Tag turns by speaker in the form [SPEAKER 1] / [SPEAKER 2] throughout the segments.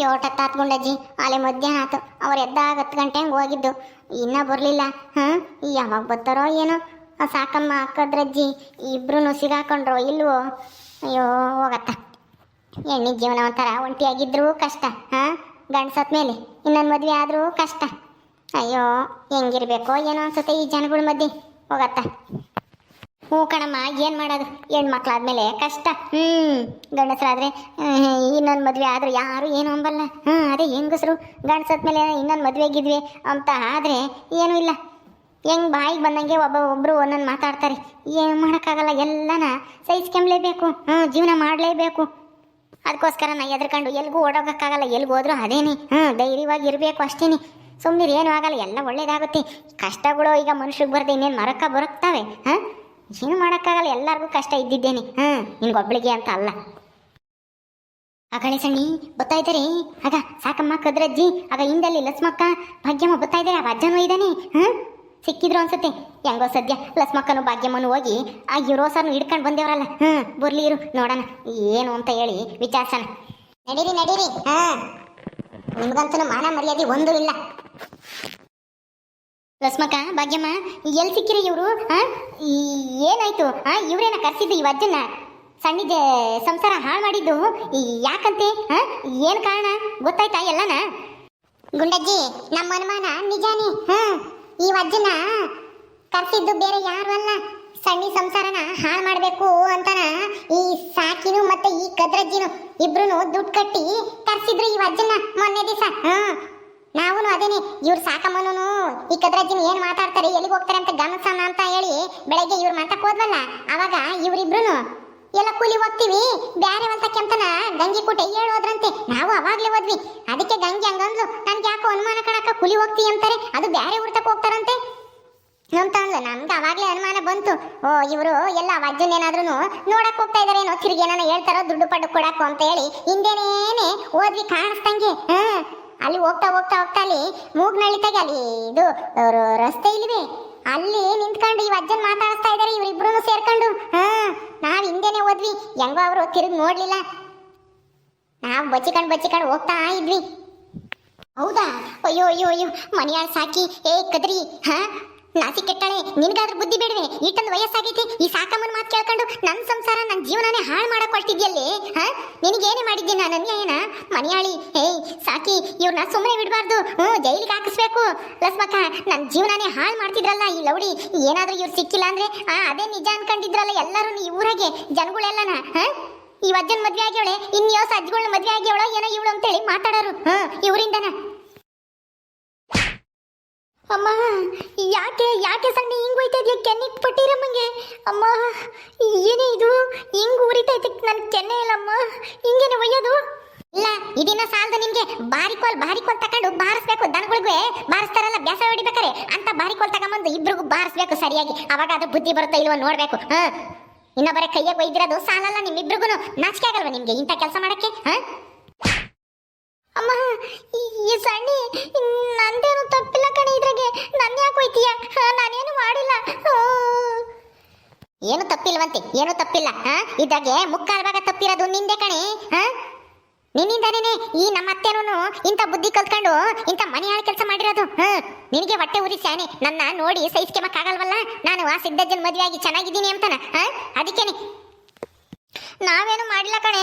[SPEAKER 1] ಯೋಟತ್ತಾತ್ ತಾತ್ಕೊಂಡಜ್ಜಿ ಅಲೆ ಮಧ್ಯಾಹ್ನ ಆತು. ಅವ್ರು ಎದ್ದಾಗ ಹತ್ತು ಗಂಟೆ ಹಂಗೆ ಹೋಗಿದ್ದು. ಇನ್ನೂ ಬರಲಿಲ್ಲ. ಹಾಂ? ಯಾವಾಗ ಬರ್ತಾರೋ ಏನೋ. ಸಾಕಮ್ಮ ಅಕ್ಕದ್ರಜ್ಜಿ ಇಬ್ರು ಸಿಗಾಕೊಂಡ್ರೋ. ಇಲ್ವೋ? ಅಯ್ಯೋ, ಹೋಗತ್ತ. ಹೆಣ್ಣಿನ ಜೀವನ ಒಂಥರ ಒಂಟಿಯಾಗಿದ್ರೂ ಕಷ್ಟ. ಹಾಂ? ಗಂಡ್ಸತ್ ಮೇಲೆ. ಇನ್ನೊಂದು ಮದುವೆ ಆದರೂ ಕಷ್ಟ. ಅಯ್ಯೋ, ಹೆಂಗಿರ್ಬೇಕೋ ಏನೋ ಅನ್ಸುತ್ತೆ ಈ ಜನಗಳ ಮಧ್ಯೆ. ಹೋಗತ್ತ. ಹ್ಞೂ ಕಣಮ್ಮ, ಏನು ಮಾಡೋದು? ಹೆಣ್ಮಕ್ಳಾದ್ಮೇಲೆ ಕಷ್ಟ. ಹ್ಞೂ ಗಂಡಸರಾದರೆ ಇನ್ನೊಂದು ಮದುವೆ ಆದರೂ ಯಾರು ಏನು ಅಂಬಲ್ಲ. ಹ್ಞೂ ಅದೇ ಹೆಂಗಸರು ಗಂಡಸತ್ಮೇಲೆ ಇನ್ನೊಂದು ಮದುವೆ ಗಿದ್ವಿ ಅಂತ ಆದರೆ ಏನೂ ಇಲ್ಲ. ಹೆಂಗ್ ಬಾಯಿಗೆ ಬಂದಂಗೆ ಒಬ್ಬ ಒಬ್ಬರು ಒಂದೊಂದು ಮಾತಾಡ್ತಾರೆ. ಏನು ಮಾಡೋಕ್ಕಾಗಲ್ಲ, ಎಲ್ಲನ ಸಹಿಸ್ಕೊಂಬ್ಲೇಬೇಕು. ಹ್ಞೂ ಜೀವನ ಮಾಡಲೇಬೇಕು. ಅದಕ್ಕೋಸ್ಕರ ನಾ ಎದ್ರಕೊಂಡು ಎಲ್ಗೂ ಓಡೋಗಕ್ಕಾಗಲ್ಲ, ಎಲ್ಗೆ ಹೋದ್ರೂ ಅದೇನಿ. ಹ್ಞೂ ಧೈರ್ಯವಾಗಿ ಇರಬೇಕು ಅಷ್ಟೇನಿ. ಸುಮ್ಮನೆ ಏನೂ ಆಗಲ್ಲ, ಎಲ್ಲ ಒಳ್ಳೇದಾಗುತ್ತೆ. ಕಷ್ಟಗಳು ಈಗ ಮನುಷ್ಯಗೆ ಬರದೆ ಇನ್ನೇನು ಮರಕ್ಕ ಬರುತ್ತವೆ, ಹಾಂ? ಏನು ಮಾಡೋಕ್ಕಾಗಲ್ಲ, ಎಲ್ಲರಿಗೂ ಕಷ್ಟ ಇದ್ದಿದ್ದೇನೆ. ಹಾಂ, ನಿನ್ಗೊಬ್ಳಿಗೆ ಅಂತ ಅಲ್ಲ. ಆ ಗಣೇಶಣ್ಣಿ ಬರ್ತಾ ಇದ್ದಾರೆ. ಆಗ ಸಾಕಮ್ಮ, ಕದ್ರಜ್ಜಿ, ಆಗ ಹಿಂದಲ್ಲಿ ಲಸ್ಮಕ್ಕ, ಭಾಗ್ಯಮ್ಮ ಬರ್ತಾ ಇದ್ದಾರೆ. ಆ ಅಜ್ಜನೂ ಇದ್ದಾನೆ. ಹಾಂ, ಸಿಕ್ಕಿದ್ರು ಅನ್ಸುತ್ತೆ. ಹೆಂಗೋ ಸದ್ಯ ಲಸ್ಮಕ್ಕನು ಭಾಗ್ಯಮ್ಮನು ಹೋಗಿ ಆ ಯುರೋಸರ್ನು ಹಿಡ್ಕೊಂಡು ಬಂದೇವ್ರಲ್ಲ. ಹ್ಞೂ ಬರ್ಲಿ ಇರು, ನೋಡೋಣ. ಏನು ಅಂತ ಹೇಳಿ ವಿಚಾರಿಸೋಣ. ನಡೀರಿ ನಡೀರಿ. ಹಾಂ, ನಿಮ್ಗಂತೂ ಮಾನ ಮರ್ಯಾದೆ ಒಂದೂ ಇಲ್ಲ. ಲಸ್ಮಕ್ಕ ಭಾಗ್ಯಮ್ಮ ಎಲ್ಲಿ ಸಿಕ್ಕಿರಿ ಇವರು? ಏನಾಯ್ತು? ಇವರೇನ ಕರೆಸಿದ್ದು ಈ ಅಜ್ಜನ ಸಣ್ಣಿಗೆ ಸಂಸಾರ ಹಾಳು ಮಾಡಿದ್ದು? ಯಾಕಂತೆ? ಏನು ಕಾರಣ? ಗೊತ್ತಾಯ್ತಾ ಎಲ್ಲನ? ಗುಂಡಜ್ಜಿ, ನಮ್ಮ ಅನುಮಾನ ನಿಜಾನೇ. ಹ್ಮ್. ಈ ಅಜ್ಜನ ಕರ್ಸಿದ್ದು ಬೇರೆ ಯಾರು ಅಲ್ಲ. ಸಣ್ಣಿ ಸಂಸಾರನ ಹಾಳು ಮಾಡಬೇಕು ಅಂತನ ಈ ಸಾಕಿನು ಮತ್ತೆ ಈ ಕದ್ರಜ್ಜಿನು ಇಬ್ರು ದುಡ್ಡು ಕಟ್ಟಿ ಕರ್ಸಿದ್ರು ಈ ಅಜ್ಜನ ಮೊನ್ನೆ ದಿವಸ. ಹಾ ನಾವು ಅದೇನೆ, ಇವ್ರು ಸಾಕಮ್ಮನು ಈ ಕದ್ರಜ್ಜಿನ ಏನ್ ಮಾತಾಡ್ತಾರೆ, ಎಲ್ಲಿಗೆ ಹೋಗ್ತಾರೆ ಅಂತ ಗಮನಿಸೋಣ ಅಂತ ಹೇಳಿ ಬೆಳಗ್ಗೆ ಇವ್ರು ಮಾತಾಕ್ ಹೋದ್ವಲ್ಲ, ಅವಾಗ ಇವ್ರಿಬ್ರು ಎಲ್ಲ ಕೂಲಿ ಹೋಗ್ತೀವಿ ಬೇರೆ ಅಂತ ಕೆಂಪನ ಗಂಗಿ ಕೂಟ ಹೇಳೋದ್ರಂತೆ ನಾವು ಅವಾಗ್ಲೇ ಹೋದ್ವಿ. ಅದಕ್ಕೆ ಗಂಗಿ ಹಂಗಂದ್ಲು, ನನ್ಗೆ ಯಾಕೋ ಅನುಮಾನ ಕಣಕ್ಕ, ಕೂಲಿ ಹೋಗ್ತೀವಿ ಅಂತಾರೆ, ಅದು ಬ್ಯಾರೆ ಊರ್ತಕ್ಕೆ ಹೋಗ್ತಾರಂತೆ. ಅಂತ ಅಂದ್ಲು. ನಮ್ಗೆ ಅವಾಗ್ಲೇ ಅನುಮಾನ ಬಂತು. ಓ, ಇವರು ಎಲ್ಲ ವಜ್ಜನ್ ಏನಾದ್ರೂ ನೋಡಕ್ ಹೋಗ್ತಾ ಇದಾರೆ ಏನೋ ತಿರುಗಿ ಏನಾನ ಹೇಳ್ತಾರೋ, ದುಡ್ಡು ಪಡ್ಡು ಕೊಡಕ್ಕೋ ಅಂತ ಹೇಳಿ ಹಿಂದೇನೇನೆ ಓದ್ವಿ ಕಾಣಿಸ್ತಂಗೆ ಹಾ ಅಲ್ಲಿ ಹೋಗ್ತಾ ಹೋಗ್ತಾ ಹೋಗ್ತಾ ಅಲ್ಲಿ ಮೂಗ್ನಳ್ಳಿತಾಗೆ ಅಲ್ಲಿ ಇದು ರಸ್ತೆ ಇಲ್ಲಿದೆ ಅಲ್ಲಿ ನಿಂತ್ಕೊಂಡು ಈ ಅಜ್ಜನ್ ಮಾತಾಡಿಸ್ತಾ ಇದಾರೆ ಇವ್ರಿಬ್ರು ಸೇರ್ಕೊಂಡು. ಹಾ, ನಾವ್ ಹಿಂದೆನೆ ಹೋದ್ವಿ. ಹೆಂಗೋ ಅವರು ತಿರುಗಿ ನೋಡ್ಲಿಲ್ಲ. ನಾವ್ ಬಚ್ಚಿಕೊಂಡು ಬಚ್ಚಿಕೊಂಡು ಹೋಗ್ತಾ ಇದ್ವಿ. ಹೌದಾ? ಅಯ್ಯೋ ಅಯ್ಯೋ ಅಯ್ಯೋ ಮನೆಯ ಸಾಕಿ. ಏ, ಕದ್ರಿ. ಹಾ? ನಾಸಿ ಕೆಟ್ಟಾಳೆ ನಿನ್ಗಾದ್ರೂ ಬುದ್ಧಿ ಬೇಡವೆ? ಇಟ್ಟೊಂದು ವಯಸ್ಸಾಗೈತಿ. ಈ ಸಾಕಮ್ಮನ ಮಾತು ಕೇಳ್ಕೊಂಡು ನನ್ನ ಸಂಸಾರ ನನ್ನ ಜೀವನನೇ ಹಾಳು ಮಾಡಕ್ ಹೊರಟಿದ್ಯಲ್ಲಿ? ಹಾ? ನಿನಗೇನೇ ಮಾಡಿದ್ದೆ ನಾನು ಅನ್ಯಾಯನ? ಮನೆಯಾಳಿ ಏಯ್ ಸಾಕಿ ಇವ್ರನ್ನ ಸುಮ್ಮನೆ ಬಿಡಬಾರ್ದು. ಹ್ಞೂ ಜೈಲಿಗೆ ಹಾಕಿಸ್ಬೇಕು. ಲಸ್ಮಕ್ಕ ನನ್ನ ಜೀವನನೇ ಹಾಳು ಮಾಡ್ತಿದ್ರಲ್ಲ ಈ ಲೌಡಿ? ಏನಾದ್ರೂ ಇವ್ರು ಸಿಕ್ಕಿಲ್ಲ ಅಂದ್ರೆ, ಆ, ಅದೇ ನಿಜ ಅನ್ಕೊಂಡಿದ್ರಲ್ಲ ಎಲ್ಲರೂ ಈ ಊರಾಗೆ, ಜನಗಳೆಲ್ಲನ? ಹಾ? ಈ ಅಜ್ಜನ್ ಮದ್ವೆ ಆಗ್ಯವಳೆ? ಇನ್ಯೋ ಸಜ್ಜಗಳನ್ನ ಮದ್ವೆ ಆಗ್ಯವಳ ಏನೋ ಇವಳು ಅಂತೇಳಿ ಮಾತಾಡೋರು. ಹ್ಞೂ ಇವರಿಂದನ? ಅಮ್ಮ, ಯಾಕೆ ಯಾಕೆ ಸಣ್ಣ ಹಿಂಗ್ ಹೋಯ್ತಾ ಇದೆಯಾ? ಕೆನ್ನಿಗೆ ಪಟ್ಟಿರಮ್ಮಂಗೆ ಅಮ್ಮ, ಏನೇ ಇದು? ಹಿಂಗ್ ಇದಕ್ಕೆ ನನ್ ಕೆನ್ನೆ ಇಲ್ಲಮ್ಮ ಹಿಂಗೇನೆ ಒಯ್ಯೋದು? ಇಲ್ಲ ಇದಿನ ಸಾಲದು ನಿಮ್ಗೆ ಬಾರಿಕೋಲ್ ಬಾರಿಕೋಲ್ ತಕೊಂಡು ಬಾರಿಸ್ಬೇಕು. ದನಗಳಿಗೂ ಬಾರಿಸ್ತಾರಲ್ಲ, ಬ್ಯಾಸ ಹೊಡಿಬೇಕಾರೆ. ಅಂತ ಬಾರಿಕೋಲ್ ತಗೊಂಬಂದು ಇಬ್ರಿಗೂ ಬಾರಿಸ್ಬೇಕು ಸರಿಯಾಗಿ. ಅವಾಗ ಅದು ಬುದ್ಧಿ ಬರುತ್ತಾ ಇಲ್ವೋ ನೋಡ್ಬೇಕು. ಹಾ. ಇನ್ನೊಬ್ಬರ ಕೈಯಾಗ ಒಯ್ದಿರೋದು ಸಾಲಲ್ಲ ನಿಮ್ಮಿಬ್ರಿಗೂ ನಾಚಿಕೆ ಆಗಲ್ವಾ ನಿಮಗೆ ಇಂಥ ಕೆಲಸ ಮಾಡಕ್ಕೆ? ಹಾ ಅಮ್ಮ ಈ- ಈ ಸಣ್ಣಿ ನಂದೇನು ತಪ್ಪಿಲ್ಲ ಕಣೆ ಇದ್ರಾಗೆ ನನ್ನ ಯಾಕೆ ಹೋಯ್ತೀಯ ನಾನೇನು ಮಾಡಿಲ್ಲ ಆ. ಏನು ತಪ್ಪಿಲ್ವಂತೆ ಏನು ತಪ್ಪಿಲ್ಲ ಹಾ ಇದಾಗೆ ಮುಕ್ಕಾಲ್ ಭಾಗ ತಪ್ಪಿರೋದು ನಿಂದೆ ಕಣೆ ಹಾ ನಿನ್ನಿಂದಾನೇನೆ ಈ ನಮ್ಮ ಅತ್ತೆನೂ ಇಂಥ ಬುದ್ಧಿ ಕಲ್ತ್ಕೊಂಡು ಇಂಥ ಮನೆ ಹಾಳು ಕೆಲಸ ಮಾಡಿರೋದು ಹಾ ನಿನಗೆ ಹೊಟ್ಟೆ ಉರಿ ಸ್ಯಾನೆ ನನ್ನ ನೋಡಿ ಸಹಿಸ್ಕೆಮಕ್ಕಾಗಲ್ವಲ್ಲ ನಾನು ಆ ಸಿದ್ದಜ್ಜನ ಮದುವೆ ಆಗಿ ಚೆನ್ನಾಗಿದ್ದೀನಿ ಅಂತಾನ ಹಾ ಅದಕ್ಕೇನೆ. ನಾವೇನು ಮಾಡಿಲ್ಲ ಕಣೆ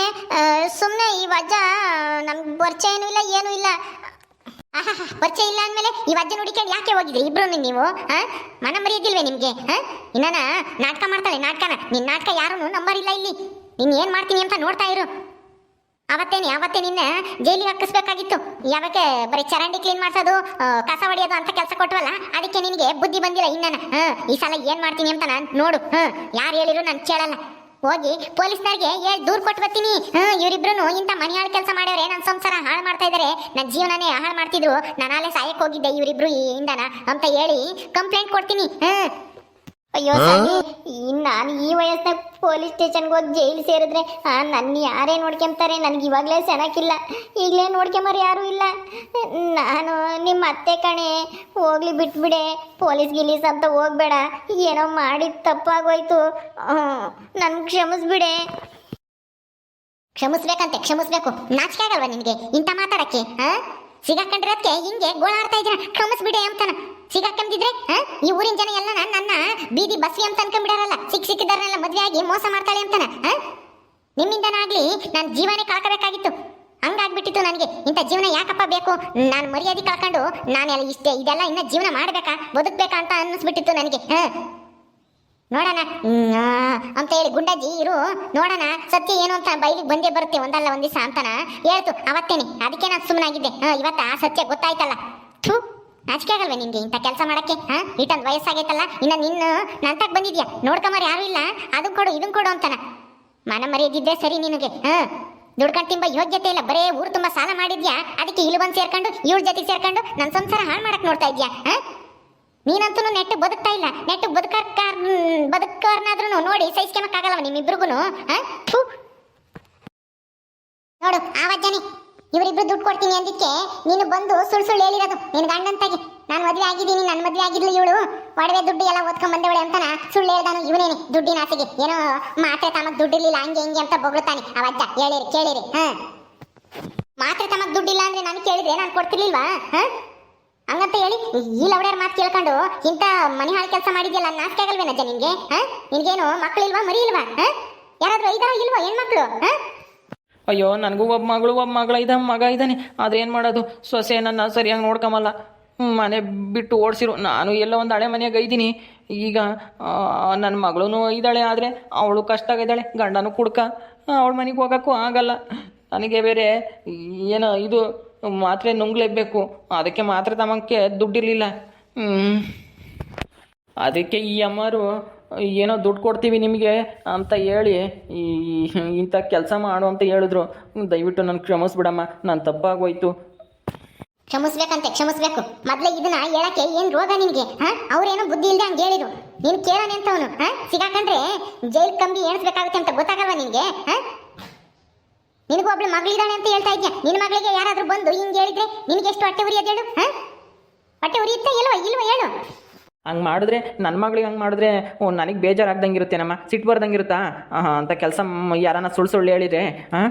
[SPEAKER 1] ಸುಮ್ಮನೆ ಈ ವಜ್ಜ ನಮ್ಗೆ ಪರಿಚಯ ಏನೂ ಇಲ್ಲ ಏನೂ ಇಲ್ಲ. ಪರಿಚಯ ಇಲ್ಲ ಅಂದಮೇಲೆ ಈ ಅಜ್ಜನ ಹುಡುಕೊಂಡು ಯಾಕೆ ಹೋಗಿದ್ರಿ? ಇಬ್ರು ನೀವು ಮನ ಮರೆಯೋದಿಲ್ವೇ ನಿಮಗೆ ಇನ್ನನ ನಾಟಕ ಮಾಡ್ತಾಳೆ, ನಾಟಕನ. ನಿನ್ನ ನಾಟಕ ಯಾರೂ ನಂಬರ್ ಇಲ್ಲ. ಇಲ್ಲಿ ನೀನು ಏನು ಮಾಡ್ತೀನಿ ಅಂತ ನೋಡ್ತಾ ಇರು. ಅವತ್ತೇನೆ, ಅವತ್ತೇ ನಿನ್ನ ಜೈಲಿಗೆ ಹಾಕಿಸ್ಬೇಕಾಗಿತ್ತು. ಯಾವಾಗ ಬರೀ ಚರಂಡಿ ಕ್ಲೀನ್ ಮಾಡಿಸೋದು ಕಸ ಹೊಡೆಯೋದು ಅಂತ ಕೆಲಸ ಕೊಟ್ಟವಲ್ಲ ಅದಕ್ಕೆ ನಿನಗೆ ಬುದ್ಧಿ ಬಂದಿಲ್ಲ ಇನ್ನಾನ. ಹಾ, ಈ ಸಲ ಏನು ಮಾಡ್ತೀನಿ ಅಂತ ನಾನು ನೋಡು ಹ್ಞೂ ಯಾರು ಹೇಳಿರು ನಾನು ಕೇಳಲ್ಲ. ಹೋಗಿ ಪೊಲೀಸ್ನವ್ರಿಗೆ ಹೇಳಿ ದೂರ್ ಕೊಟ್ಟು ಬರ್ತೀನಿ. ಇವರಿಬ್ರು ಇಂಥ ಮನೆಯಾಳ ಕೆಲಸ ಮಾಡ್ಯವ್ರೆ ನನ್ನ ಸಂಸಾರ ಹಾಳು ಮಾಡ್ತಾ ಇದಾರೆ. ನನ್ನ ಜೀವನನೇ ಹಾಳು ಮಾಡ್ತಿದ್ರು. ನಾನಾಲೇ ಸಾಯಕ್ಕೆ ಹೋಗಿದ್ದೆ ಇವರಿಬ್ರು ಈ ಇಂದನ ಅಂತ ಹೇಳಿ ಕಂಪ್ಲೇಂಟ್ ಕೊಡ್ತೀನಿ. ಹಾ ಅಯ್ಯೋ ಈ ನಾನು ಈ ವಯಸ್ಸಿನಾಗ ಪೊಲೀಸ್ ಸ್ಟೇಷನ್ಗೆ ಹೋಗಿ ಜೈಲ್ ಸೇರಿದ್ರೆ ಆ ನನ್ನ ಯಾರೇ ನೋಡ್ಕೊಂತಾರೆ ನನಗೆ ಇವಾಗಲೇ ಚೆನ್ನಾಗಿಲ್ಲ ಈಗಲೇ ನೋಡ್ಕೊಂಬರು ಯಾರೂ ಇಲ್ಲ. ನಾನು ನಿಮ್ಮ ಅತ್ತೆ ಕಣೆ ಹೋಗ್ಲಿ ಬಿಟ್ಬಿಡೆ ಪೊಲೀಸ್ ಗಿಲೀಸ್ ಅಂತ ಹೋಗ್ಬೇಡ. ಏನೋ ಮಾಡಿದ ತಪ್ಪಾಗೋಯ್ತು. ನನ್ಗೆ ಕ್ಷಮಿಸ್ಬಿಡೆ. ಕ್ಷಮಿಸ್ಬೇಕಂತೆ ಕ್ಷಮಿಸ್ಬೇಕು. ನಾಚಿಕೆ ಆಗಲ್ವಾ ನಿನಗೆ? ಇಂಥ ಮಾತಾಡಕ್ಕೆ ಹಾ? ಸಿಗಾಕೊಂಡಿರೋದಕ್ಕೆ ಹಿಂಗೆ ಗೋಳಾಡ್ತಾ ಇದ್ದೀನ ಅಂತಾನ. ಸಿಗಾಕೊಂಡಿದ್ರೆ ಹಾ? ಈ ಊರಿನ ಜನ ಎಲ್ಲ ನನ್ನ ಬೀದಿ ಬಸ್ವಿ ಅಂತ ಅನ್ಕೊಂಡ್ಬಿಡಾರಲ್ಲ. ಸಿಕ್ ಸಿಕ್ಕಿದಾರನ್ನೆಲ್ಲ ಮದ್ವೆ ಆಗಿ ಮೋಸ ಮಾಡ್ತಾಳೆ ಅಂತಾನ ನಿಮ್ಮಿಂದನಾಗ್ಲಿ ನನ್ನ ಜೀವನೇ ಕಳ್ಕೋಬೇಕಾಗಿತ್ತು. ಹಂಗಾಗ್ಬಿಟ್ಟಿತ್ತು ನನಗೆ. ಇಂಥ ಜೀವನ ಯಾಕಪ್ಪ ಬೇಕು? ನಾನು ಮರ್ಯಾದೆ ಕಳ್ಕೊಂಡು ನಾನೆಲ್ಲ ಇಷ್ಟೇ, ಇದೆಲ್ಲ ಇನ್ನ ಜೀವನ ಮಾಡಬೇಕಾ? ಬದುಕಬೇಕಾ ಅಂತ ಅನ್ನಿಸ್ಬಿಟ್ಟಿತ್ತು ನನಗೆ, ಹಾ? ನೋಡೋಣ. ಅಂತ ಹೇಳಿ ಗುಂಡಾಜಿ ಇರು. ನೋಡೋಣ, ಸತ್ಯ ಏನು ಅಂತ ಬೈಲಿಗೆ ಬಂದೇ ಬರುತ್ತೆ. ಒಂದಲ್ಲ ಒಂದ್ ದಿವಸ ಅಂತಾನ. ಹೇಳ್ತು, ಅವತ್ತೇನೆ. ಅದಕ್ಕೆ ನಾನು ಸುಮ್ಮನಾಗಿದ್ದೆ ಇವತ್ತ ಆ ಸತ್ಯ ಗೊತ್ತಾಯ್ತಲ್ಲ. ಥೂ, ನಾಚಿಕೆ ಆಗಲ್ವೇ ನಿಮಗೆ ಇಂಥ ಕೆಲಸ ಮಾಡೋಕ್ಕೆ? ಹಾಂ ಇಟ್ಟೊಂದು ವಯಸ್ಸಾಗೈತಲ್ಲ. ಇನ್ನು ನಿನ್ನ ನಂತಕ್ ಬಂದಿದ್ಯಾ? ನೋಡ್ಕೊಂಬಾರ ಯಾರು ಇಲ್ಲ. ಅದು ಕೊಡು ಇದನ್ನು ಕೊಡು ಅಂತಾನ. ಮನ ಮರೆಯದಿದ್ದೆ ಸರಿ ನಿನಗೆ. ಹಾಂ, ದುಡ್ಕೊಂಡು ತಿಂಬ ಯೋಗ್ಯತೆ ಇಲ್ಲ. ಬರೇ ಊರು ತುಂಬಾ ಸಾಲ ಮಾಡಿದ್ಯಾ? ಅದಕ್ಕೆ ಇಲ್ಲಿ ಬಂದು ಸೇರ್ಕೊಂಡು, ಇವ್ರ ಜೊತೆ ಸೇರ್ಕೊಂಡು ನನ್ನ ಸಂಸಾರ ಹಾಳು ಮಾಡಕ್ಕೆ ನೋಡ್ತಾ ಇದೆಯಾ? ಹಾ? ನೀನಂತೂ ನೆಟ್ಟು ಬದುಕ್ತಾ ಇಲ್ಲ. ನೆಟ್ಟು ಬದುಕ ಬದುಕೋರ್ನಾದ್ರೂ ನೋಡಿ ಸಹಿಸ್ಕೊಳಕ್ಕಾಗಲ್ಲವ ನಿಮ್ಮಿಬ್ರಿಗೂ ನೋಡು ಆವಜ್ಜನಿ ಇವರಿಬ್ರು ದುಡ್ಡು ಕೊಡ್ತೀನಿ ಅಂದಿಕ್ಕೆ ನೀನು ಬಂದು ಸುಳ್ಳು ಸುಳ್ಳು ಹೇಳಿರೋದು. ನಿನ್ನ ಗಂಡಂತಾಗಿ. ನಾನು ಮದುವೆ ಆಗಿದ್ದೀನಿ ನನ್ನ ಮದುವೆ ಆಗಿದ್ಲು ಇವಳು. ಒಡವೆ ದುಡ್ಡು ಎಲ್ಲ ಓದ್ಕೊಂಡ್ ಬಂದವಳೆ ಅಂತಾನ ಸುಳ್ಳು ಹೇಳ್ದಾನು ಇವನೇನೆ. ದುಡ್ಡಿನ ಆಸೆಗೆ. ಏನೋ ಮಾತ್ರೆ ತಮಗ್ ದುಡ್ಡಿರ್ಲಿಲ್ಲ ಹಂಗೆ ಹಿಂಗೆ ಅಂತ ಬೊಗಳ್ತಾನೆ ಅವಜ್ಜ ಹೇಳಿರಿ, ಕೇಳಿರಿ. ಹಾ. ಮಾತ್ರೆ ತಮಗ್ ದುಡ್ಡಿಲ್ಲ ಅಂದ್ರೆ ನಾನು ಕೇಳಿದ್ರೆ ನಾನು ಕೊಡ್ತಿರ್ಲಿಲ್ವಾ? ಹಾ? ಹಂಗಂತ ಹೇಳಿ, ಈ ಲೌಡ್ಯಾರ ಮಾತು ಕೇಳ್ಕೊಂಡು ಇಂಥ ಮನೆ ಹಾಳು ಕೆಲಸ ಮಾಡಿದ್ಯಲ್ಲ, ನಾಚಿಕೆ ಆಗಲ್ವೇನಜ್ಜ ನಿನ್ಗೆ, ಹಾ? ನಿನ್ಗೇನು ಮಕ್ಕಳಿಲ್ವಾ ಮರಿ ಇಲ್ವಾ ಯಾರಾದ್ರೂ ಐದಾರ ಇಲ್ವಾ ಹೆಣ್ಮಕ್ಳು
[SPEAKER 2] ಅಯ್ಯೋ, ನನಗೂ ಒಬ್ಬ ಮಗಳು ಒಬ್ಬ ಮಗಳ ಇದ, ಮಗ ಇದ್ದಾನೆ ಏನು ಮಾಡೋದು? ಸೊಸೆ ನನ್ನ ಸರಿಯಾಗಿ ನೋಡ್ಕೊಂಬಲ್ಲ ಮನೆ ಬಿಟ್ಟು ಓಡಿಸಿರು. ನಾನು ಎಲ್ಲೋ ಒಂದು ಹಳೆ ಮನೆಯಾಗ ಇದ್ದೀನಿ. ಈಗ ನನ್ನ ಮಗಳೂ ಇದ್ದಾಳೆ, ಆದರೆ ಅವಳು ಕಷ್ಟ ಆಗಿದ್ದಾಳೆ ಗಂಡನೂ ಕುಡ್ಕ, ಅವಳ ಮನೆಗೆ ಹೋಗೋಕ್ಕೂ ಆಗಲ್ಲ. ನನಗೆ ಬೇರೆ, ಏನೋ ಇದು ಮಾತ್ರೆ ನುಂಗ್ಲೇಬೇಕು. ಅದಕ್ಕೆ ಮಾತ್ರೆ ತಮಕ್ಕೆ ದುಡ್ಡಿರಲಿಲ್ಲ. ಅದಕ್ಕೆ ಈ ಅಮ್ಮರು, ಏನೋ ದುಡ್ಡು ಕೊಡ್ತೀವಿ ನಿಮಗೆ ಅಂತ ಹೇಳಿ ಈ, ಇಂಥ ಕೆಲಸ ಮಾಡು ಅಂತ ಹೇಳಿದ್ರು. ದಯವಿಟ್ಟು ನನ್ನ ಕ್ಷಮಿಸ್ಬಿಡಮ್ಮ, ನಾನು ತಪ್ಪಾಗೋಯ್ತು.
[SPEAKER 1] ಕ್ಷಮಿಸ್ಬೇಕಂತೆ, ಕ್ಷಮಿಸ್ಬೇಕು. ಮೊದಲೇ ಇದನ್ನ ಹೇಳಕ್ಕೆ ಏನು ರೋಗ ನಿಮಗೆ ಅವ್ರೇನೋ ಬುದ್ಧಿ ಇಲ್ಲದೆ ಹಂಗೆ ಹೇಳಿದ್ರು. ನೀನು ಕೇಳೋಣ ಅಂತವನು, ಹಾ? ಸಿಗಾಕಂಡ್ರೆ ಜೈಲ್ ಕಂಬಿ ಎಣಿಸ್ಬೇಕಾಗುತ್ತೆ ಅಂತ ಗೊತ್ತಾಗಲ್ವಾ ನಿಮಗೆ ನಿನಗೂ ಒಬ್ಳು ಮಗಳಿದ್ದಾಳೆ ಅಂತ ಹೇಳ್ತಾ ಇದ್ಯಾ? ನಿನ್ನ ಮಗಳಿಗೆ ಯಾರಾದರೂ ಬಂದು ಹಿಂಗೆ ಹೇಳಿದ್ರೆ ನಿನಗೆ ಎಷ್ಟು ಹೊಟ್ಟೆ ಉರಿಯೋದು ಹೇಳು ಹಾ? ಹೊಟ್ಟೆ ಉರಿಯುತ್ತೆ ಇಲ್ವಾ? ಇಲ್ವಾ ಹೇಳು.
[SPEAKER 2] ಹಂಗೆ ಮಾಡಿದ್ರೆ ನನ್ನ ಮಗಳಿಗೆ ಹಂಗೆ ಮಾಡಿದ್ರೆ ಓ ನನಗೆ ಬೇಜಾರಾಗ್ದಂಗೆ ಇರುತ್ತೇನಮ್ಮ ಸಿಟ್ಟು ಬರ್ದಂಗೆ ಇರುತ್ತಾ ಹಾಂ ಅಂತ ಕೆಲಸ ಯಾರನ್ನ ಸುಳ್ಳು ಸುಳ್ಳು ಹೇಳಿದ್ರೆ ಹಾಂ?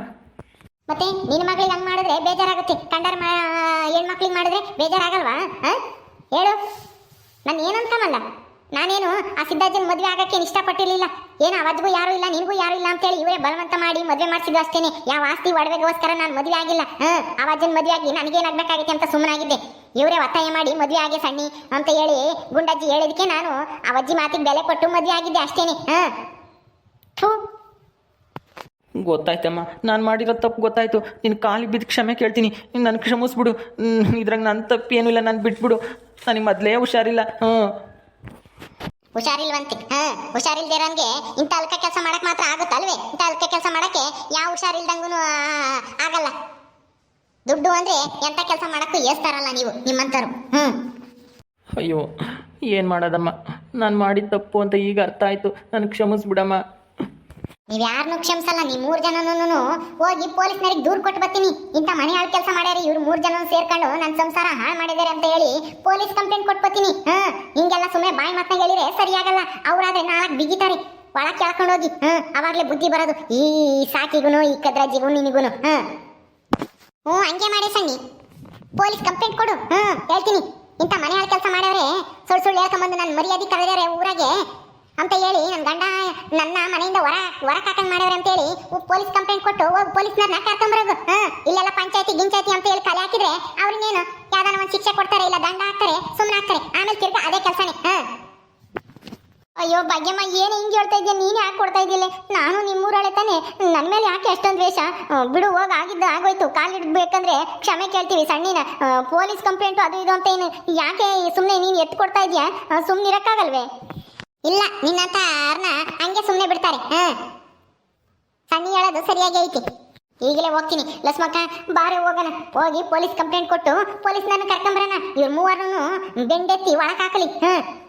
[SPEAKER 1] ಮತ್ತೆ ನಿನ್ನ ಮಗಳಿಗೆ ಹಂಗ್ ಮಾಡಿದ್ರೆ ಬೇಜಾರಾಗುತ್ತೆ? ಕಂಡರ್ ಮಾ ಹೆಣ್ಮಕ್ಳಿಗೆ ಮಾಡಿದ್ರೆ ಬೇಜಾರಾಗಲ್ವಾ ಹಾಂ? ಹೇಳು. ನಾನು ಏನಂತ ಅನ್ಕಮಲ್ಲ ನಾನೇನು ಆ ಸಿದ್ಧಾರ್ಥನ ಮದುವೆ ಆಗಕ್ಕೆ ಇಷ್ಟಪಟ್ಟಿರಲಿಲ್ಲ? ಏನು ಅವಜ್ಗೂ ಯಾರು ಇಲ್ಲ, ನಿನಗೂ ಯಾರು ಇಲ್ಲ ಅಂತೇಳಿ ಇವರೇ ಬಲವಂತ ಮಾಡಿ ಮದುವೆ ಮಾಡಿಸಿದ್ದು ಅಷ್ಟೇನೆ. ಯಾವ ಆಸ್ತಿ ಒಡವೆಗೋಸ್ಕರ ನಾನು ಮದುವೆ ಆಗಿಲ್ಲ. ಹ್ಞೂ ಅವಾಜನ್ ಮದುವೆ ಆಗಿ ನನಗೇನಾಗಬೇಕಾಗಿತ್ತು ಅಂತ ಸುಮ್ಮನಾಗಿದ್ದೆ. ಇವರೇ ಒತ್ತಾಯ ಮಾಡಿ ಮದುವೆ ಆಗಿ ಸಣ್ಣಿ ಅಂತ ಹೇಳಿ ಗುಂಡಜ್ಜಿ ಹೇಳಿದಕ್ಕೆ ನಾನು ಅವಜ್ಜಿ ಮಾತಿಗೆ ಬೆಲೆ ಕೊಟ್ಟು ಮದುವೆ ಆಗಿದ್ದೆ ಅಷ್ಟೇನೆ. ಹಾ.
[SPEAKER 2] ಗೊತ್ತಾಯ್ತಮ್ಮ, ನಾನು ಮಾಡಿರೋ ತಪ್ಪು ಗೊತ್ತಾಯ್ತು. ನಿನ್ನ ಕಾಲಿ ಬಿದ್ದು ಕ್ಷಮೆ ಕೇಳ್ತೀನಿ. ನನ್ನ ಕ್ಷಮಿಸ್ಬಿಡು. ಇದ್ರಾಗ ನನ್ನ ತಪ್ಪು ಏನೂ ಇಲ್ಲ, ನಾನು ಬಿಟ್ಬಿಡು. ನನಗೆ ಮೊದಲೇ ಹುಷಾರಿಲ್ಲ. ಹ್ಞೂ
[SPEAKER 1] ಹುಷಾರಿಲ್ವಂತೆ. ಹಾ ಹುಷಾರಿಲ್ದಿರೋನ್ಗೆ ಇಂಥ ಅಲ್ಕ ಕೆಲಸ ಮಾಡಕ್ ಮಾತ್ರ ಆಗುತ್ತಲ್ವೇ? ಇಂಥ ಅಲ್ಕ ಕೆಲಸ ಮಾಡಕ್ಕೆ ಯಾವ ಹುಷಾರಿಲ್ದಂಗೂ ಆಗಲ್ಲ. ದುಡ್ಡು ಅಂದ್ರೆ ಎಂತ ಕೆಲಸ ಮಾಡಕ್ಕೂ ಏಸ್ತಾರಲ್ಲ ನೀವು ನಿಮ್ಮಂತರು ಹ್ಮ್.
[SPEAKER 2] ಅಯ್ಯೋ, ಏನು ಮಾಡೋದಮ್ಮ? ನಾನು ಮಾಡಿದ ತಪ್ಪು ಅಂತ ಈಗ ಅರ್ಥ ಆಯಿತು. ನನಗೆ ಕ್ಷಮಿಸ್ಬಿಡಮ್ಮ.
[SPEAKER 1] ನೀವ್ ಯಾರನ್ನೂ ಕ್ಷಮಿಸಲ್ಲ ನೀವ್ ಮೂರು ಜನನೂ ಹೋಗಿ ಪೊಲೀಸ್ನರಿಗೆ ದೂರು ಕೊಟ್ಟು ಬರ್ತೀನಿ. ಇಂಥ ಮನೆ ಹಾಳು ಕೆಲಸ ಮಾಡ್ಯಾರಿ, ಇವ್ರು ಮೂರು ಜನ ಸೇರ್ಕೊಂಡು ನನ್ನ ಸಂಸಾರ ಹಾಳು ಮಾಡಿದ್ದಾರೆ ಅಂತ ಹೇಳಿ ಪೊಲೀಸ್ ಕಂಪ್ಲೇಂಟ್ ಕೊಟ್ಬತ್ತೀನಿ ಹಾ, ಹಿಂಗೆಲ್ಲ ಸುಮ್ಮನೆ ಬಾಯಿ ಮಾತನ್ನ ಹೇಳಿದ್ರೆ ಸರಿಯಾಗಲ್ಲ. ಅವರಾದ್ರೆ ನಾಲ್ಕು ಬಿಗಿತಾರೆ. ಒಳಗೆ ಕೇಳ್ಕೊಂಡು ಹೋಗಿ. ಹಾಂ, ಅವಾಗಲೇ ಬುದ್ಧಿ ಬರೋದು. ಈ ಸಾಕಿಗುನು, ಈ ಕದ್ರಾಜಿಗೂ ನಿನಗೂನು. ಹಾಂ. ಹ್ಞೂ, ಹಂಗೆ ಮಾಡಿ ಸಣ್ಣಿ. ಪೊಲೀಸ್ ಕಂಪ್ಲೇಂಟ್ ಕೊಡು. ಹ್ಞೂ ಹೇಳ್ತೀನಿ. ಇಂಥ ಮನೆ ಹಾಳು ಕೆಲಸ ಮಾಡ್ಯಾವ್ರೆ, ಸುಳ್ಳು ಸುಳ್ಳು ಹೇಳ್ಕೊಂಬಂದು ನನ್ನ ಮರ್ಯಾದೆ ಕಳೆದಾರೆ ಊರಾಗೆ ಅಂತ ಹೇಳಿ ನನ್ನ ಗಂಡ ನನ್ನ ಮನೆಯಿಂದ ಹೊರ ಹೊರ ಕಾಕಂಗ್ ಮಾಡವ್ರೆ ಅಂತ ಹೇಳಿ ಪೊಲೀಸ್ ಕಂಪ್ಲೇಂಟ್ ಕೊಟ್ಟು ಹೋಗಿ ಪೊಲೀಸ್ನವ್ರನ್ನ ಕರ್ಕೊಂಬರೋದು. ಹಾ, ಇಲ್ಲೆಲ್ಲ ಪಂಚಾಯತಿ ಗಿಂಚಾಯತಿ ಅಂತ ಹೇಳಿ ಕಲೆ ಹಾಕಿದ್ರೆ ಅವ್ರನ್ನೇನು ಯಾವ್ದಾನ ಒಂದು ಶಿಕ್ಷೆ ಕೊಡ್ತಾರೆ ಇಲ್ಲ ದಂಡ ಹಾಕ್ತಾರೆ ಸುಮ್ಮನೆ ಹಾಕ್ತಾರೆ. ಆಮೇಲೆ ತಿರ್ಗ ಅದೇ ಕೆಲಸನೇ. ಹಾ. ಅಯ್ಯೋ, ಭಾಗ್ಯಮ್ಮ, ಏನು ಹಿಂಗೆ ಹೇಳ್ತಾ ಇದ್ಯಾ? ನೀನು ಯಾಕೆ ಕೊಡ್ತಾ ಇದ್ದಿಲ್ಲ ನಾನು ನಿಮ್ಮೂರಳೆ ತಾನೆ. ನನ್ನ ಮೇಲೆ ಯಾಕೆ ಅಷ್ಟೊಂದು ದ್ವೇಷ? ಬಿಡು, ಹೋಗಿ ಆಗಿದ್ದು, ಆಗೋಯ್ತು. ಕಾಲಿಡ್ಬೇಕಂದ್ರೆ ಕ್ಷಮೆ ಕೇಳ್ತೀವಿ ಸಣ್ಣಿನ. ಪೊಲೀಸ್ ಕಂಪ್ಲೇಂಟು ಅದು ಇದು ಅಂತ ಏನು? ಯಾಕೆ ಸುಮ್ಮನೆ ನೀನು ಎತ್ತು ಕೊಡ್ತಾ ಇದೆಯಾ? ಸುಮ್ಮನೆ ಇರಕ್ಕಾಗಲ್ವೇ ಇಲ್ಲ ನಿನ್ನಂತ ಆರ್ನ ಹಂಗೆ ಸುಮ್ಮನೆ ಬಿಡ್ತಾರೆ, ಹಾ. ಸನ್ನಿ ಹೇಳೋದು ಸರಿಯಾಗಿ ಐತಿ. ಈಗಲೇ ಹೋಗ್ತೀನಿ. ಲಸ್ಮಕ್ಕ ಬಾರೆ ಹೋಗೋಣ. ಹೋಗಿ ಪೊಲೀಸ್ ಕಂಪ್ಲೇಂಟ್ ಕೊಟ್ಟು ಪೊಲೀಸ್ನನ್ನು ಕರ್ಕೊಂಬರೋಣ. ಇವ್ರ ಮೂವರನ್ನು ಬೆಂಡೆತ್ತಿ ಒಳಕಾಕಲಿ ಹಾಕಲಿ ಹಾ.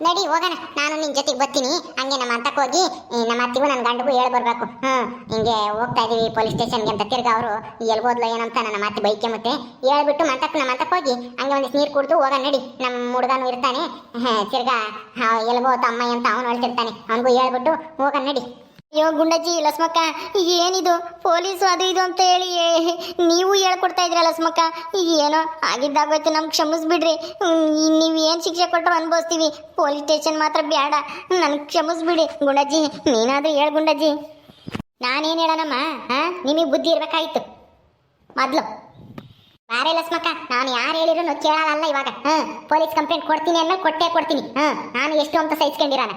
[SPEAKER 1] ನಡಿ, ಹೋಗೋಣ. ನಾನು ನಿನ್ನ ಜೊತೆಗೆ ಬರ್ತೀನಿ. ಹಂಗೆ ನಮ್ಮ ಅಂತಕ್ಕೆ ಹೋಗಿ ನಮ್ಮ ಅತ್ತಿಗೂ ನನ್ನ ಗಂಡಗೂ ಹೇಳಿ ಬರಬೇಕು. ಹ್ಮ್. ಹಿಂಗೆ ಹೋಗ್ತಾ ಇದೀವಿ ಪೊಲೀಸ್ ಸ್ಟೇಷನ್ಗೆ ಅಂತ ತಿರ್ಗ ಅವರು ಎಲ್ಬೋದ್ಲ ಏನಂತ ನನ್ನ ಮಾತಿ ಬೈಕೆ ಮತ್ತೆ. ಹೇಳ್ಬಿಟ್ಟು ಮಂತಕ್ಕೆ ನಮ್ಮ ಅಂತಕ್ಕೆ ಹೋಗಿ, ಹಂಗೆ ಒಂದಿಷ್ಟು ನೀರು ಕುಡಿದು ಹೋಗೋಣ ನಡಿ. ನಮ್ಮ ಹುಡುಗನು ಇರ್ತಾನೆ. ತಿರ್ಗ ಎಲ್ಬೋತ ಅಮ್ಮ ಅಂತ ಅವನು ಹೇಳ್ತಿರ್ತಾನೆ. ಅವನಿಗೂ ಹೇಳ್ಬಿಟ್ಟು ಹೋಗೋಣ ನಡಿ. ಅಯ್ಯೋ ಗುಂಡಜ್ಜಿ, ಲಸ್ಮಕ್ಕ, ಏನಿದು? ಪೊಲೀಸ್ ಅದು ಇದು ಅಂತ ಹೇಳಿ ನೀವು ಹೇಳ್ಕೊಡ್ತಾ ಇದ್ರ ಲಸ್ಮಕ್ಕ? ಏನೋ ಆಗಿದ್ದಾಗೋಯ್ತು, ನಮ್ಗೆ ಕ್ಷಮಿಸ್ಬಿಡ್ರಿ. ನೀವು ಏನು ಶಿಕ್ಷೆ ಕೊಟ್ಟರು ಅನುಭವಿಸ್ತೀವಿ. ಪೊಲೀಸ್ ಸ್ಟೇಷನ್ ಮಾತ್ರ ಬೇಡ ನನ್ಗೆ ಕ್ಷಮಿಸ್ಬಿಡಿ ಗುಂಡಜ್ಜಿ. ನೀನಾದ್ರೂ ಹೇಳು ಗುಂಡಜ್ಜಿ. ನಾನೇನು ಹೇಳೋಣಮ್ಮ ಹಾಂ ನಿಮಗೆ ಬುದ್ಧಿ ಇರ್ಬೇಕಾಯ್ತು. ಮೊದಲು. ಬಾರೆ ಲಸ್ಮಕ್ಕ, ನಾನು ಯಾರು ಹೇಳಿದ್ರು ಕೇಳಲ್ಲ ಇವಾಗ. ಹಾಂ ಪೊಲೀಸ್ ಕಂಪ್ಲೇಂಟ್ ಕೊಡ್ತೀನಿ ಅನ್ನೋ ಕೊಟ್ಟೇ ಕೊಡ್ತೀನಿ. ಹಾಂ ನಾನು ಎಷ್ಟು ಅಂತ ಸಹಿಸ್ಕೊಂಡಿರಾನ?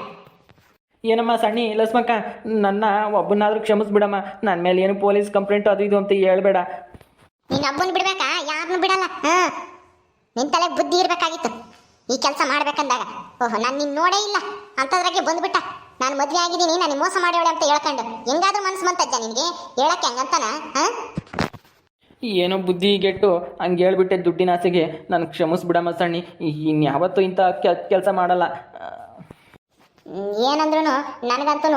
[SPEAKER 2] ಏನಮ್ಮ ಸಣ್ಣಿ ಲಸ್ಮಕ್ಕ ನನ್ನ ಒಬ್ಬನಾದ್ರೂ ಕ್ಷಮಿಸ್ಬಿಡಮ್ಮ. ನನ್ನ ಮೇಲೆ ಏನು ಪೊಲೀಸ್ ಕಂಪ್ಲೇಂಟ್ ಅದು ಇದು ಅಂತ ಹೇಳ್ಬೇಡ.
[SPEAKER 1] ನೀನು ಒಬ್ಬನ್ ಬಿಡ್ಬೇಕಾ? ಯಾರನ್ನು ಬಿಡಲ್ಲ. ಹಾ. ನಿನ್ ತಲೆ ಬುದ್ಧಿ ಇರಬೇಕಾಗಿತ್ತು. ಈ ಕೆಲಸ ಮಾಡ್ಬೇಕಂದಾಗ. ಓಹೋ ನಾನು ನಿನ್ನ ನೋಡೇ ಇಲ್ಲ. ಅಂತದ್ರಾಗೆ ಬಂದ್ಬಿಟ್ಟ. ನಾನು ಮದ್ವೆ ಆಗಿದ್ದೀನಿ ನಾನು ಮೋಸ ಮಾಡೋಳೆ ಅಂತ ಹೇಳ್ಕೊಂಡು. ಹೆಂಗಾದ್ರೂ ಮನಸ್ಸು ಬಂತಜ್ಜ ನಿನಗೆ? ಹೇಳಕ್ಕೆ ಹಂಗಂತಾನ? ಹಾ?
[SPEAKER 2] ಏನೋ ಬುದ್ಧಿ ಗೆಟ್ಟು ಹಂಗೆ ಹೇಳ್ಬಿಟ್ಟೆ ದುಡ್ಡಿನ ಆಸೆಗೆ. ನಾನು ಕ್ಷಮಿಸ್ಬಿಡಮ್ಮ ಸಣ್ಣಿ. ಇನ್ಯಾವತ್ತೂ ಇಂಥ ಕೆಲಸ ಮಾಡಲ್ಲ.
[SPEAKER 1] ಏನಂದ್ರೂ ನನಗಂತೂ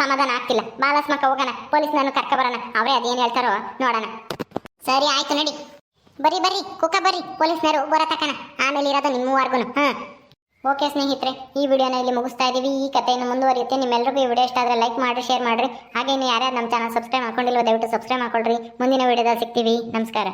[SPEAKER 1] ಸಮಾಧಾನ ಆಗ್ತಿಲ್ಲ. ಬಾಲಸ್ಮಕ್ಕ ಹೋಗೋಣ. ಪೊಲೀಸ್ ನಾನು ಕರ್ಕ ಬರೋಣ. ಅವರೇ ಅದೇನು ಹೇಳ್ತಾರೋ ನೋಡೋಣ. ಸರಿ, ಆಯ್ತು, ನಡಿ. ಬರೀ ಬರ್ರಿ. ಕುಕ್ಕ ಬರ್ರಿ. ಪೊಲೀಸ್ನವರು ಬರತಕ್ಕಣ ಆಮೇಲೆ ಇರೋದು ನಿಮ್ಮ ಮೂವರ್ಗು ಹಾಂ. ಓಕೆ ಸ್ನೇಹಿತರೆ, ಈ ವಿಡಿಯೋನ ಇಲ್ಲಿ ಮುಗಿಸ್ತಾ ಇದ್ದೀವಿ ಈ ಕಥೆಯನ್ನು ಮುಂದುವರಿಯುತ್ತೆ. ನಿಮ್ಮೆಲ್ಲರಿಗೂ ಈ ವಿಡಿಯೋ ಇಷ್ಟ ಆದರೆ ಲೈಕ್ ಮಾಡಿ ಶೇರ್ ಮಾಡಿರಿ. ಹಾಗೆ ನೀವು ಯಾರ್ಯಾರು ನಮ್ಮ ಚಾನಲ್ ಸಬ್ಸ್ಕ್ರೈಬ್ ಮಾಡ್ಕೊಂಡಿಲ್ಲ ದಯವಿಟ್ಟು ಸಬ್ಸ್ಕ್ರೈಬ್ ಮಾಡ್ಕೊಳ್ರಿ. ಮುಂದಿನ ವಿಡಿಯೋದಲ್ಲಿ ಸಿಗ್ತೀವಿ. ನಮಸ್ಕಾರ.